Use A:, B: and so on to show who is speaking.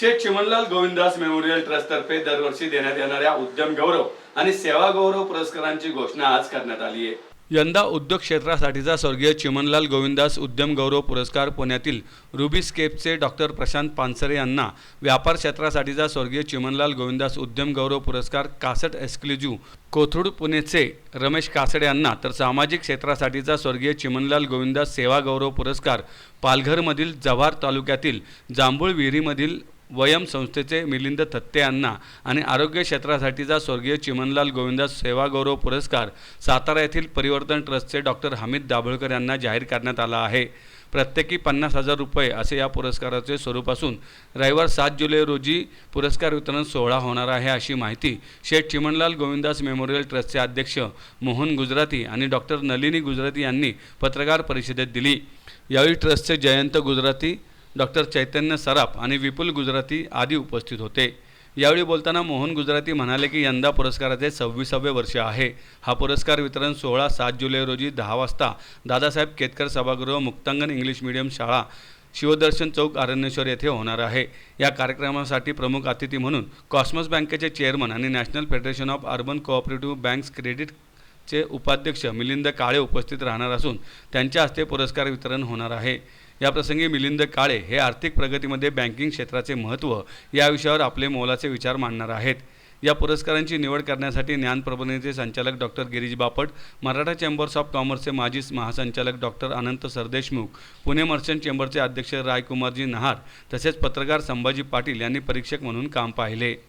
A: शेठ Chimanlal Govindas memorial ट्रस्टतर्फे दरवर्षी देण्यात येणाऱ्या उद्यम गौरव आणि सेवा गौरव पुरस्कारांची घोषणा आज करण्यात आली आहे. यंदा उद्योग क्षेत्रासाठीचा स्वर्गीय चिमनलाल गोविंदास उद्यम गौरव पुरस्कार पुण्यातील रुबीस्केपचे डॉक्टर प्रशांत पानसरे यांना व्यापार क्षेत्रासाठीचा स्वर्गीय चिमनलाल गोविंदास उद्यम गौरव पुरस्कार कासट एक्सक्लुझिव्ह कोथरूड पुणेचे रमेश कासडे यांना तर सामाजिक क्षेत्रासाठीचा स्वर्गीय चिमनलाल गोविंदास सेवा गौरव पुरस्कार पालघरमधील जव्हार तालुक्यातील जांभूळ विहिरीमधील वयम संस्थेचे मिलिंद थत्ते यांना आणि आरोग्य क्षेत्रासाठीचा स्वर्गीय चिमनलाल गोविंदा सेवागौरव पुरस्कार सातारा येथील परिवर्तन ट्रस्टचे डॉक्टर हमीद दाभोळकर यांना जाहीर करण्यात आला आहे. प्रत्येकी पन्नास हजार रुपये असे या पुरस्काराचे स्वरूप असून रविवार सात जुलै रोजी पुरस्कार वितरण सोहळा होणार आहे अशी माहिती शेठ चिमनलाल गोविंदास मेमोरियल ट्रस्टचे अध्यक्ष मोहन गुजराती आणि डॉक्टर नलिनी गुजराती यांनी पत्रकार परिषदेत दिली. यावेळी ट्रस्टचे जयंत गुजराती डॉक्टर चैतन्य सराफ आणि विपुल गुजराती आदी उपस्थित होते. यावेळी बोलताना मोहन गुजराती म्हणाले की यंदा पुरस्काराचे सव्वीसावे वर्ष आहे. हा पुरस्कार वितरण सोहळा सात जुलै रोजी दहा वाजता दादासाहेब केतकर सभागृह मुक्तांगण इंग्लिश मिडियम शाळा शिवदर्शन चौक आरण्येश्वर येथे होणार आहे. या कार्यक्रमासाठी प्रमुख अतिथी म्हणून कॉस्मॉस बँकेचे चेअरमन आणि national federation of urban cooperative banks credit चे उपाध्यक्ष मिलिंद काळे उपस्थित राहणार असून त्यांच्या हस्ते पुरस्कार वितरण होणार आहे. याप्रसंगी मिलिंद काळे हे आर्थिक प्रगतीमध्ये बँकिंग क्षेत्राचे महत्त्व या विषयावर आपले मोलाचे विचार मांडणार आहेत. या पुरस्कारांची निवड करण्यासाठी ज्ञान प्रबोधिनीचे संचालक doctor Girish Bapat Maratha chambers of कॉमर्सचे माजी महासंचालक डॉक्टर अनंत सरदेशमुख पुणे मर्चंट चेंबरचे अध्यक्ष रायकुमारजी नहार तसेच पत्रकार संभाजी पाटील यांनी परीक्षक म्हणून काम पाहिले.